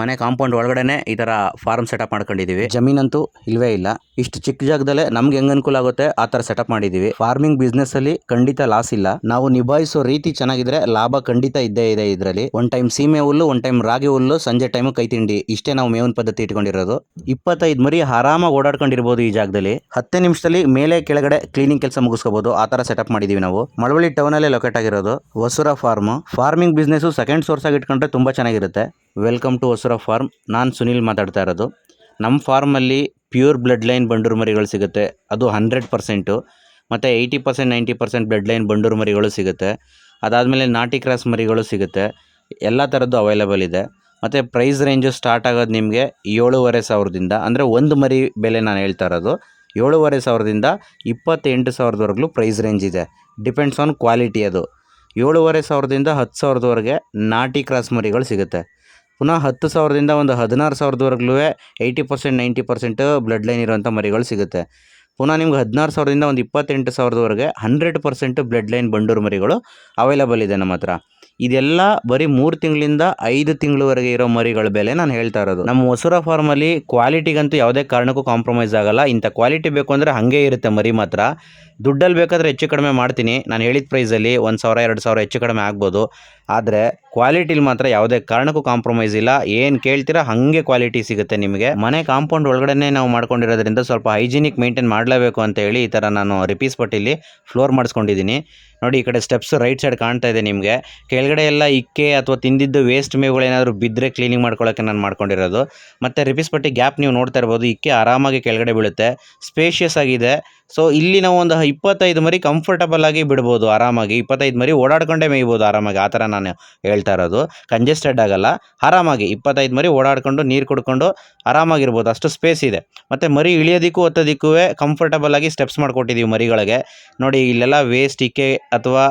ಮನೆ ಕಾಂಪೌಂಡ್ ಒಳಗಡೆನೆ ಈ ತರ ಫಾರ್ಮ್ ಸೆಟಪ್ ಮಾಡ್ಕೊಂಡಿದೀವಿ. ಜಮೀನಂತೂ ಇಲ್ವೇ ಇಲ್ಲ. ಇಷ್ಟು ಚಿಕ್ಕ ಜಾಗದಲ್ಲೇ ನಮ್ಗೆ ಹೆಂಗ್ ಅನುಕೂಲ ಆಗುತ್ತೆ, ಆ ತರ ಸೆಟಪ್ ಮಾಡಿದೀವಿ. ಫಾರ್ಮಿಂಗ್ ಬಿಸ್ನೆಸ್ ಅಲ್ಲಿ ಖಂಡಿತ ಲಾಸ್ ಇಲ್ಲ. ನಾವು ನಿಭಾಯಿಸೋ ರೀತಿ ಚೆನ್ನಾಗಿದ್ರೆ ಲಾಭ ಖಂಡಿತ ಇದ್ದೇ ಇದೆ ಇದರಲ್ಲಿ. ಒನ್ ಟೈಮ್ ಸೀಮೆ ಹುಲ್ಲು ಒನ್ ಟೈಮ್ ರಾಗಿ ಹುಲ್ಲು, ಸಂಜೆ ಟೈಮ್ ಕೈ ತಿಂಡಿ. ಇಷ್ಟೇ ನಾವು ಮೇವಿನ ಪದ್ಧತಿ ಇಟ್ಕೊಂಡಿರೋದು. ಇಪ್ಪತ್ತೈದು ಮರಿ ಆರಾಮಾಗಿ ಓಡಾಡ್ಕೊಂಡಿರ್ಬೋದು ಈ ಜಾಗದಲ್ಲಿ. ಹತ್ತೇ ನಿಮಿಷದಲ್ಲಿ ಮೇಲೆ ಕೆಳಗಡೆ ಕ್ಲೀನಿಂಗ್ ಕೆಲಸ ಮುಗಿಸ್ಕೋಬಹುದು ಆ ತರ ಸೆಟಪ್ ಮಾಡಿದೀವಿ ನಾವು. ಮಳವಳ್ಳಿ ಟೌನ್ ಅಲ್ಲೇ ಲೊಕೇಟ್ ಆಗಿರೋದು. ವಸುರ farm farming business second source ಆಗಿ ಇಟ್ಕೊಂಡ್ರೆ ತುಂಬಾ ಚೆನ್ನಾಗಿರುತ್ತೆ. ವೆಲ್ಕಮ್ ಟು ಹೊಸರ ಫಾರ್ಮ್. ನಾನು ಸುನಿಲ್ ಮಾತಾಡ್ತಾ ಇರೋದು. ನಮ್ಮ ಫಾರ್ಮಲ್ಲಿ ಪ್ಯೂರ್ ಬ್ಲಡ್ ಲೈನ್ ಬಂಡೂರು ಮರಿಗಳು ಸಿಗುತ್ತೆ. ಅದು ಹಂಡ್ರೆಡ್ ಪರ್ಸೆಂಟು. ಮತ್ತು eighty percent, ninety percent blood line Bandur ಮರಿಗಳು ಸಿಗುತ್ತೆ. ಅದಾದಮೇಲೆ ನಾಟಿ ಕ್ರಾಸ್ ಮರಿಗಳು ಸಿಗುತ್ತೆ. ಎಲ್ಲ ಥರದ್ದು ಅವೈಲೇಬಲ್ ಇದೆ. ಮತ್ತು ಪ್ರೈಸ್ ರೇಂಜು ಸ್ಟಾರ್ಟ್ ಆಗೋದು ನಿಮಗೆ ಏಳೂವರೆ ಸಾವಿರದಿಂದ, ಅಂದರೆ ಒಂದು ಮರಿ ಬೆಲೆ ನಾನು ಹೇಳ್ತಾ ಇರೋದು, ಏಳೂವರೆ ಸಾವಿರದಿಂದ ಇಪ್ಪತ್ತೆಂಟು ಸಾವಿರದವರೆಗೂ ಪ್ರೈಸ್ ರೇಂಜ್ ಇದೆ. ಡಿಪೆಂಡ್ಸ್ ಆನ್ ಕ್ವಾಲಿಟಿ ಅದು. ಏಳುವರೆ ಸಾವಿರದಿಂದ ಹತ್ತು ಸಾವಿರದವರೆಗೆ ನಾಟಿ ಕ್ರಾಸ್ ಮರಿಗಳು ಸಿಗುತ್ತೆ. ಪುನಃ ಹತ್ತು ಸಾವಿರದಿಂದ ಒಂದು ಹದಿನಾರು ಸಾವಿರದವರೆಗೂ eighty percent ninety percent blood line ಇರುವಂಥ ಮರಿಗಳು ಸಿಗುತ್ತೆ. ಪುನಃ ನಿಮ್ಗೆ ಹದಿನಾರು ಸಾವಿರದಿಂದ ಒಂದು ಇಪ್ಪತ್ತೆಂಟು ಸಾವಿರದವರೆಗೆ hundred percent blood line Bandur ಮರಿಗಳು ಅವೈಲಬಲ್ ಇದೆ ನಮ್ಮ ಹತ್ರ. ಇದೆಲ್ಲ ಬರೀ ಮೂರು ತಿಂಗಳಿಂದ ಐದು ತಿಂಗಳವರೆಗೆ ಇರೋ ಮರಿಗಳ ಬೆಲೆ ನಾನು ಹೇಳ್ತಾ ಇರೋದು. ನಮ್ಮ ಮೊಸರ ಫಾರ್ಮಲ್ಲಿ ಕ್ವಾಲಿಟಿಗಂತೂ ಯಾವುದೇ ಕಾರಣಕ್ಕೂ ಕಾಂಪ್ರಮೈಸ್ ಆಗಲ್ಲ. ಇಂಥ ಕ್ವಾಲಿಟಿ ಬೇಕು ಅಂದರೆ ಹಾಗೆ ಇರುತ್ತೆ ಮರಿ ಮಾತ್ರ. ದುಡ್ಡಲ್ಲಿ ಬೇಕಾದರೆ ಹೆಚ್ಚು ಕಡಿಮೆ ಮಾಡ್ತೀನಿ. ನಾನು ಹೇಳಿದ ಪ್ರೈಸಲ್ಲಿ ಒಂದು ಸಾವಿರ, ಎರಡು ಸಾವಿರ ಹೆಚ್ಚು ಕಡಿಮೆ ಆಗ್ಬೋದು. ಆದರೆ ಕ್ವಾಲಿಟಿಲಿ ಮಾತ್ರ ಯಾವುದೇ ಕಾರಣಕ್ಕೂ ಕಾಂಪ್ರಮೈಸ್ ಇಲ್ಲ. ಏನು ಕೇಳ್ತೀರಾ ಹಾಗೆ ಕ್ವಾಲಿಟಿ ಸಿಗುತ್ತೆ ನಿಮಗೆ. ಮನೆ ಕಾಂಪೌಂಡ್ ಒಳಗಡೆನೇ ನಾವು ಮಾಡ್ಕೊಂಡಿರೋದ್ರಿಂದ ಸ್ವಲ್ಪ ಹೈಜಿನಿಕ್ ಮೇಂಟೈನ್ ಮಾಡಲೇಬೇಕು ಅಂತ ಹೇಳಿ ಈ ಥರ ನಾನು ರಿಪೀಸ್ ಪಟ್ಟಿಲಿ ಫ್ಲೋರ್ ಮಾಡಿಸ್ಕೊಂಡಿದ್ದೀನಿ. ನೋಡಿ, ಈ ಕಡೆ ಸ್ಟೆಪ್ಸ್ ರೈಟ್ ಸೈಡ್ ಕಾಣ್ತಾ ಇದೆ ನಿಮಗೆ. ಕೆಳಗಡೆ ಎಲ್ಲ ಇಕ್ಕೆ ಅಥವಾ ತಿಂದಿದ್ದು ವೇಸ್ಟ್ ಮೇವುಗಳೇನಾದರೂ ಬಿದ್ದರೆ ಕ್ಲೀನಿಂಗ್ ಮಾಡ್ಕೊಳ್ಳೋಕ್ಕೆ ನಾನು ಮಾಡ್ಕೊಂಡಿರೋದು. ಮತ್ತು ರಿಪೀಸ್ ಪಟ್ಟಿ ಗ್ಯಾಪ್ ನೀವು ನೋಡ್ತಾ ಇರ್ಬೋದು, ಇಕ್ಕೆ ಆರಾಮಾಗಿ ಕೆಳಗಡೆ ಬೀಳುತ್ತೆ. ಸ್ಪೇಷಿಯಸ್ ಆಗಿದೆ. ಸೊ ಇಲ್ಲಿ ನಾವು ಒಂದು ಇಪ್ಪತ್ತೈದು ಮರಿ ಕಂಫರ್ಟಬಲ್ ಆಗಿ ಬಿಡ್ಬೋದು, ಆರಾಮಾಗಿ. ಇಪ್ಪತ್ತೈದು ಮರಿ ಓಡಾಡ್ಕೊಂಡೇ ಮೇಯ್ಬೋದು ಆರಾಮಾಗಿ. ಆ ಥರ ನಾನು ಹೇಳ್ತಾ ಇರೋದು. ಕಂಜೆಸ್ಟೆಡ್ ಆಗಲ್ಲ. ಆರಾಮಾಗಿ ಇಪ್ಪತ್ತೈದು ಮರಿ ಓಡಾಡ್ಕೊಂಡು ನೀರು ಕುಡ್ಕೊಂಡು ಆರಾಮಾಗಿರ್ಬೋದು. ಅಷ್ಟು ಸ್ಪೇಸ್ ಇದೆ. ಮತ್ತು ಮರಿ ಇಳಿಯೋದಕ್ಕೂ ಒತ್ತೋದಕ್ಕೂ ಕಂಫರ್ಟಬಲ್ ಆಗಿ ಸ್ಟೆಪ್ಸ್ ಮಾಡಿಕೊಟ್ಟಿದ್ದೀವಿ ಮರಿಗಳಿಗೆ. ನೋಡಿ, ಇಲ್ಲೆಲ್ಲ ವೇಸ್ಟ್ ಇಕ್ಕೆ ಅಥವಾ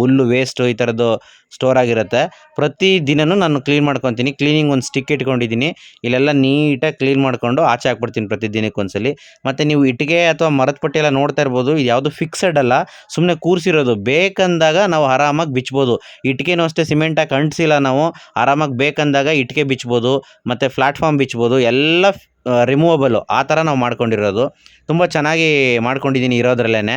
ಹುಲ್ಲು ವೇಸ್ಟು ಈ ಥರದ್ದು ಸ್ಟೋರ್ ಆಗಿರುತ್ತೆ. ಪ್ರತಿ ದಿನವೂ ನಾನು ಕ್ಲೀನ್ ಮಾಡ್ಕೊತೀನಿ. ಕ್ಲೀನಿಂಗ್ ಒಂದು ಸ್ಟಿಕ್ ಇಟ್ಕೊಂಡಿದ್ದೀನಿ. ಇಲ್ಲೆಲ್ಲ ನೀಟಾಗಿ ಕ್ಲೀನ್ ಮಾಡಿಕೊಂಡು ಆಚೆ ಹಾಕ್ಬಿಡ್ತೀನಿ ಪ್ರತಿ ದಿನಕ್ಕೆ ಒಂದ್ಸಲಿ. ಮತ್ತು ನೀವು ಇಟ್ಟಿಗೆ ಅಥವಾ ಮರದ ಪಟ್ಟಿ ಎಲ್ಲ ನೋಡ್ತಾ ಇರ್ಬೋದು. ಇದು ಯಾವುದು ಫಿಕ್ಸೆಡ್ ಅಲ್ಲ. ಸುಮ್ಮನೆ ಕೂರಿಸಿರೋದು. ಬೇಕಂದಾಗ ನಾವು ಆರಾಮಾಗಿ ಬಿಚ್ಬೋದು. ಇಟ್ಟಿಗೆನೂ ಅಷ್ಟೇ ಸಿಮೆಂಟಾಗಿ ಅಂಟಿಸಿಲ್ಲ ನಾವು. ಆರಾಮಾಗಿ ಬೇಕಂದಾಗ ಇಟ್ಟಿಗೆ ಬಿಚ್ಬೋದು. ಮತ್ತು ಪ್ಲಾಟ್ಫಾರ್ಮ್ ಬಿಚ್ಬೋದು. ಎಲ್ಲ ರಿಮೂವಬಲು ಆ ಥರ ನಾವು ಮಾಡ್ಕೊಂಡಿರೋದು. ತುಂಬ ಚೆನ್ನಾಗಿ ಮಾಡ್ಕೊಂಡಿದ್ದೀನಿ ಇರೋದ್ರಲ್ಲೇ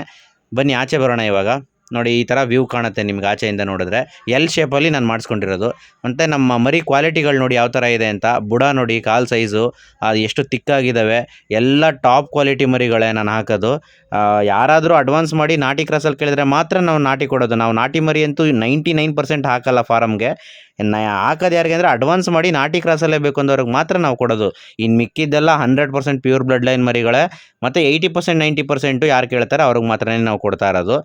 ಬನ್ನಿ, ಆಚೆ ಬರೋಣ ಇವಾಗ. ನೋಡಿ, ಈ ಥರ ವ್ಯೂ ಕಾಣುತ್ತೆ ನಿಮ್ಗೆ ಆಚೆಯಿಂದ ನೋಡಿದ್ರೆ. ಎಲ್ ಶೇಪಲ್ಲಿ ನಾನು ಮಾಡಿಸ್ಕೊಂಡಿರೋದು. ಮತ್ತು ನಮ್ಮ ಮರಿ ಕ್ವಾಲಿಟಿಗಳು ನೋಡಿ ಯಾವ ಥರ ಇದೆ ಅಂತ. ಬುಡ ನೋಡಿ, ಕಾಲು ಸೈಜು ಅದು ಎಷ್ಟು ತಿಕ್ಕಾಗಿದ್ದಾವೆ ಎಲ್ಲ ಟಾಪ್ ಕ್ವಾಲಿಟಿ ಮರಿಗಳೇ ನಾನು ಹಾಕೋದು. ಯಾರಾದರೂ ಅಡ್ವಾನ್ಸ್ ಮಾಡಿ ನಾಟಿ ಕ್ರಾಸಲ್ಲಿ ಕೇಳಿದ್ರೆ ಮಾತ್ರ ನಾವು ನಾಟಿ ಕೊಡೋದು. ನಾವು ನಾಟಿ ಮರಿ ಅಂತೂ ನೈಂಟಿ ನೈನ್ ಪರ್ಸೆಂಟ್ ಹಾಕಲ್ಲ ಫಾರಮ್ಗೆ ಹಾಕೋದು ಯಾರಿಗೆ ಅಂದರೆ ಅಡ್ವಾನ್ಸ್ ಮಾಡಿ ನಾಟಿ ಕ್ರಾಸಲ್ಲೇ ಬೇಕು ಅಂದವ್ರಿಗೆ ಮಾತ್ರ ನಾವು ಕೊಡೋದು. ಇನ್ನು ಮಿಕ್ಕಿದ್ದೆಲ್ಲ hundred percent pure blood line ಮರಿಗಳೇ. ಮತ್ತು ಏಯ್ಟಿ ಪರ್ಸೆಂಟ್ ನೈಂಟಿ ಪರ್ಸೆಂಟು ಯಾರು ಕೇಳ್ತಾರೆ ಅವ್ರಿಗೆ ಮಾತ್ರನೇ ನಾವು ಕೊಡ್ತಾ ಇರೋದು.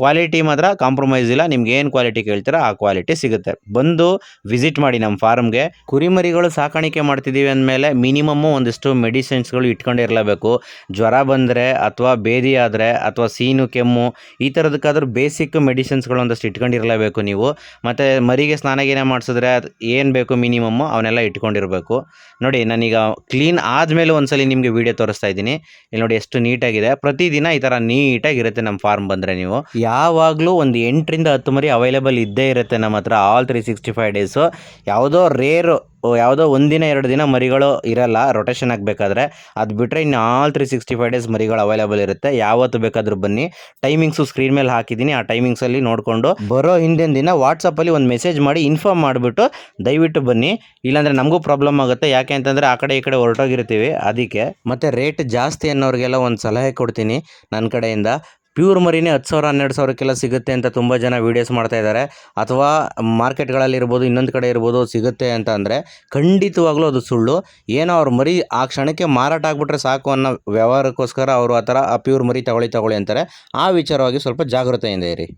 ಕ್ವಾಲಿಟಿ ಮಾತ್ರ ಕಾಂಪ್ರಮೈಸ್ ಇಲ್ಲ. ನಿಮ್ಗೆ ಏನು ಕ್ವಾಲಿಟಿ ಕೇಳ್ತೀರಾ, ಆ ಕ್ವಾಲಿಟಿ ಸಿಗುತ್ತೆ. ಬಂದು ವಿಸಿಟ್ ಮಾಡಿ ನಮ್ಮ ಫಾರ್ಮ್ಗೆ ಕುರಿಮರಿಗಳು ಸಾಕಾಣಿಕೆ ಮಾಡ್ತಿದ್ದೀವಿ ಅಂದಮೇಲೆ ಮಿನಿಮಮ್ಮು ಒಂದಿಷ್ಟು ಮೆಡಿಸಿನ್ಸ್ಗಳು ಇಟ್ಕೊಂಡಿರಲೇಬೇಕು ಜ್ವರ ಬಂದರೆ ಅಥವಾ ಬೇದಿ ಆದರೆ ಅಥವಾ ಸೀನು, ಕೆಮ್ಮು, ಈ ಥರದಕ್ಕಾದ್ರೂ ಬೇಸಿಕ್ ಮೆಡಿಸಿನ್ಸ್ಗಳು ಒಂದಷ್ಟು ಇಟ್ಕೊಂಡಿರಲೇಬೇಕು ನೀವು. ಮತ್ತು ಮರಿಗೆ ಸ್ನಾನಗೇನೇ ಗೀನ ಮಾಡಿಸಿದ್ರೆ ಏನು ಬೇಕು ಮಿನಿಮಮ್ಮು ಅವನ್ನೆಲ್ಲ ಇಟ್ಕೊಂಡಿರಬೇಕು. ನೋಡಿ, ನಾನೀಗ ಕ್ಲೀನ್ ಆದಮೇಲೆ ಒಂದ್ಸಲಿ ನಿಮಗೆ ವಿಡಿಯೋ ತೋರಿಸ್ತಾ ಇದ್ದೀನಿ. ಇಲ್ಲಿ ನೋಡಿ ಎಷ್ಟು ನೀಟಾಗಿದೆ ಪ್ರತಿದಿನ ಈ ಥರ ನೀಟಾಗಿರುತ್ತೆ ನಮ್ಮ ಫಾರ್ಮ್ ಬಂದರೆ ನೀವು. ಯಾವಾಗಲೂ ಒಂದು ಎಂಟರಿಂದ ಹತ್ತು ಮರಿ ಅವೈಲೇಬಲ್ ಇದ್ದೇ ಇರುತ್ತೆ ನಮ್ಮ ಹತ್ರ all three sixty five days ಯಾವುದೋ ರೇರು ಯಾವುದೋ ಒಂದಿನ, ಎರಡು ದಿನ ಮರಿಗಳು ಇರಲ್ಲ ರೊಟೇಷನ್ ಆಗಬೇಕಾದ್ರೆ. ಅದು ಬಿಟ್ಟರೆ ಇನ್ನು all three sixty five days ಮರಿಗಳು ಅವೈಲೇಬಲ್ ಇರುತ್ತೆ. ಯಾವತ್ತು ಬೇಕಾದರೂ ಬನ್ನಿ. ಟೈಮಿಂಗ್ಸು ಸ್ಕ್ರೀನ್ ಮೇಲೆ ಹಾಕಿದ್ದೀನಿ ಆ ಟೈಮಿಂಗ್ಸಲ್ಲಿ ನೋಡಿಕೊಂಡು ಬರೋ ಹಿಂದಿನ ದಿನ ವಾಟ್ಸಪ್ಪಲ್ಲಿ ಒಂದು ಮೆಸೇಜ್ ಮಾಡಿ ಇನ್ಫಾರ್ಮ್ ಮಾಡಿಬಿಟ್ಟು ದಯವಿಟ್ಟು ಬನ್ನಿ. ಇಲ್ಲಾಂದರೆ ನಮಗೂ ಪ್ರಾಬ್ಲಮ್ ಆಗುತ್ತೆ. ಯಾಕೆ ಅಂತಂದರೆ ಆ ಕಡೆ ಈ ಕಡೆ ಹೊರಟೋಗಿರ್ತೀವಿ. ಅದಕ್ಕೆ ಮತ್ತು ರೇಟ್ ಜಾಸ್ತಿ ಅನ್ನೋರಿಗೆಲ್ಲ ಒಂದು ಸಲಹೆ ಕೊಡ್ತೀನಿ. ನನ್ನ ಕಡೆಯಿಂದ ಪ್ಯೂರ್ ಮರಿನೇ ಹತ್ತು ಸಾವಿರ, ಹನ್ನೆರಡು ಸಾವಿರಕ್ಕೆಲ್ಲ ಸಿಗುತ್ತೆ ಅಂತ ತುಂಬ ಜನ ವೀಡಿಯೋಸ್ ಮಾಡ್ತಾ ಇದ್ದಾರೆ. ಅಥವಾ ಮಾರ್ಕೆಟ್ಗಳಲ್ಲಿ ಇರ್ಬೋದು, ಇನ್ನೊಂದು ಕಡೆ ಇರ್ಬೋದು ಸಿಗುತ್ತೆ ಅಂತ ಅಂದರೆ ಖಂಡಿತವಾಗ್ಲೂ ಅದು ಸುಳ್ಳು. ಏನೋ ಅವ್ರ ಮರಿ ಆ ಕ್ಷಣಕ್ಕೆ ಮಾರಾಟ ಆಗಿಬಿಟ್ರೆ ಸಾಕು ಅನ್ನೋ ವ್ಯವಹಾರಕ್ಕೋಸ್ಕರ ಅವರು ಆ ಥರ ಆ ಪ್ಯೂರ್ ಮರಿ ತಗೊಳ್ಳಿ ತಗೊಳ್ಳಿ ಅಂತಾರೆ. ಆ ವಿಚಾರವಾಗಿ ಸ್ವಲ್ಪ ಜಾಗೃತೆಯಿಂದ ಇರಿ.